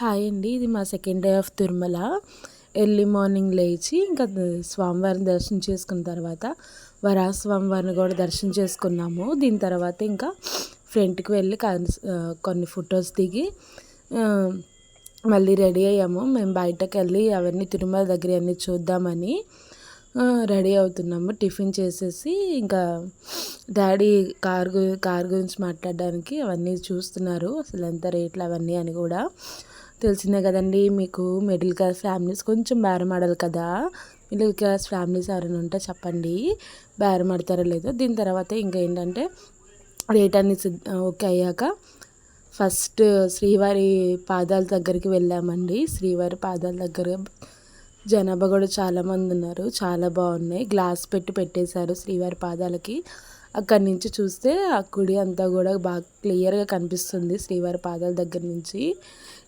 Hi అండి. ఇది మా second day of Tirumala. Early morning లేచి ఇంకా స్వామివారిని దర్శనం చేసుకున్న తర్వాత వరా స్వామివారిని కూడా దర్శనం చేసుకున్నాము. దీని తర్వాత ఇంకా ఫ్రంట్కి వెళ్ళి కొన్ని ఫొటోస్ దిగి మళ్ళీ రెడీ అయ్యాము. మేము బయటకు వెళ్ళి అవన్నీ తిరుమల దగ్గర అన్నీ చూద్దామని రెడీ అవుతున్నాము. టిఫిన్ చేసేసి ఇంకా డాడీ కార్ కార్ గురించి మాట్లాడడానికి అవన్నీ చూస్తున్నారు. అసలు ఎంత రేట్లు అవన్నీ అని కూడా. తెలిసిందే కదండి మీకు మిడిల్ క్లాస్ ఫ్యామిలీస్ కొంచెం బేరం ఆడాలి కదా. మిడిల్ క్లాస్ ఫ్యామిలీస్ ఎవరైనా ఉంటే చెప్పండి బేరం ఆడతారో లేదో. దీని తర్వాత ఇంకా ఏంటంటే రేట్ అన్ని ఓకే అయ్యాక ఫస్ట్ శ్రీవారి పాదాల దగ్గరికి వెళ్ళామండి. శ్రీవారి పాదాల దగ్గర జనాభా కూడా చాలామంది ఉన్నారు చాలా బాగున్నాయి. గ్లాస్ పెట్టి పెట్టేశారు శ్రీవారి పాదాలకి. అక్కడి నుంచి చూస్తే ఆ గుడి అంతా కూడా బాగా క్లియర్గా కనిపిస్తుంది శ్రీవారి పాదాల దగ్గర నుంచి.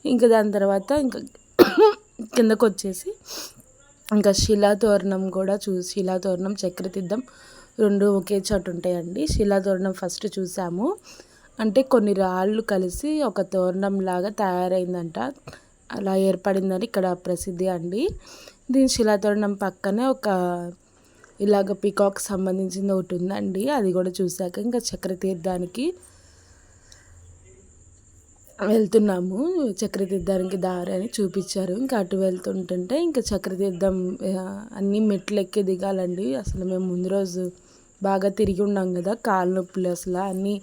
ఇంకా దాని తర్వాత ఇంకా కిందకు వచ్చేసి ఇంకా శిలాతోరణం కూడా చూ శిలాతోరణం చక్రతీర్థం రెండు ఒకే చోట ఉంటాయండి. శిలాతోరణం ఫస్ట్ చూసాము. అంటే కొన్ని రాళ్ళు కలిసి ఒక తోరణం లాగా తయారైందంట. అలా ఏర్పడిందని ఇక్కడ ప్రసిద్ధి అండి. దీని శిలాతోరణం పక్కనే ఒక ఇలాగ పీకాక్ సంబంధించింది ఒకటి ఉందండి. అది కూడా చూశాక ఇంకా చక్రతీర్థానికి వెళ్తున్నాము. చక్రతీర్థానికి దారి అని చూపించారు. ఇంకా అటు వెళ్తుంటుంటే ఇంకా చక్రతీర్థం అన్నీ మెట్లు ఎక్కి దిగాలండి. అసలు మేము ముందు రోజు బాగా తిరిగి ఉన్నాం కదా కాళ్ళ నొప్పులు అసలు అన్నీ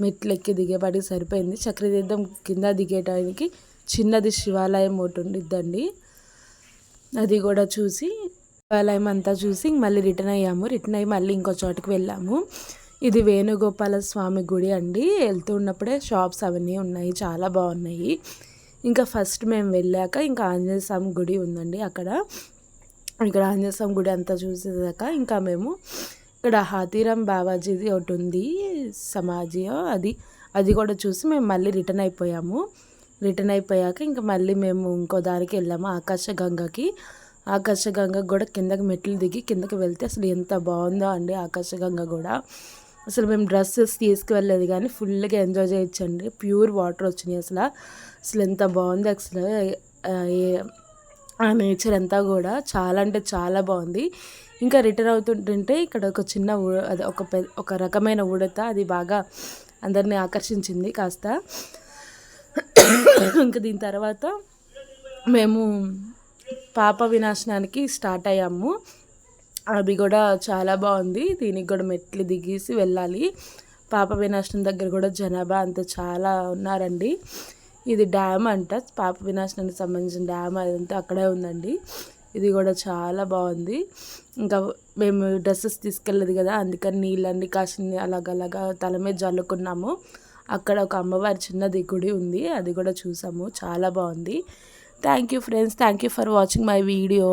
మెట్లు ఎక్కి దిగేపాటికి సరిపోయింది. చక్రతీర్థం కింద దిగేటానికి చిన్నది శివాలయం ఒకటి ఉండిద్దండి. అది కూడా చూసి శివాలయం అంతా చూసి మళ్ళీ రిటర్న్ అయ్యాము. రిటర్న్ అయ్యి మళ్ళీ ఇంకో చోటుకి వెళ్ళాము. ఇది వేణుగోపాల స్వామి గుడి అండి. వెళ్తూ ఉన్నప్పుడే షాప్స్ అవన్నీ ఉన్నాయి. చాలా బాగున్నాయి. ఇంకా ఫస్ట్ మేము వెళ్ళాక ఇంకా ఆంజనేయ స్వామి గుడి ఉందండి అక్కడ. ఇక్కడ ఆంజనేయ స్వామి గుడి అంతా చూసేదాక ఇంకా మేము ఇక్కడ హాతీరామ్ బాబాజీది ఒకటి ఉంది. సమాజీ అది అది కూడా చూసి మేము మళ్ళీ రిటర్న్ అయిపోయాము. రిటర్న్ అయిపోయాక ఇంకా మళ్ళీ మేము ఇంకో దారికి వెళ్ళాము. ఆకాశగంగకి ఆకాశగంగ కూడా కిందకి మెట్లు దిగి కిందకి వెళ్తే అసలు ఎంత బాగుందో అండి ఆకాశగంగ కూడా. అసలు మేము డ్రెస్సెస్ తీసుకువెళ్ళలేదు కానీ ఫుల్గా ఎంజాయ్ చేయొచ్చండి. ప్యూర్ వాటర్ వచ్చినాయి అసలు. అసలు ఎంత బాగుంది అసలు. ఆ నేచర్ అంతా కూడా చాలా అంటే చాలా బాగుంది. ఇంకా రిటర్న్ అవుతుంటుంటే ఇక్కడ ఒక చిన్న అది ఒక ఒక రకమైన ఉడత అది బాగా అందరినీ ఆకర్షించింది కాస్త. ఇంకా దీని తర్వాత మేము పాప వినాశనానికి స్టార్ట్ అయ్యాము. అది కూడా చాలా బాగుంది. దీనికి కూడా మెట్లు దిగేసి వెళ్ళాలి. పాప వినాశనం దగ్గర కూడా జనాభా అంత చాలా ఉన్నారండి. ఇది డ్యామ్ అంట. పాప వినాశనానికి సంబంధించిన డ్యామ్ అదంతా అక్కడే ఉందండి. ఇది కూడా చాలా బాగుంది. ఇంకా మేము డ్రెస్సెస్ తీసుకెళ్ళదు కదా అందుకని నీళ్ళన్నీ కాసిన అలాగలాగా తల మీద జల్లుకున్నాము. అక్కడ ఒక అమ్మవారి చిన్నది గుడి ఉంది. అది కూడా చూసాము. చాలా బాగుంది. thank you friends thank you for watching my video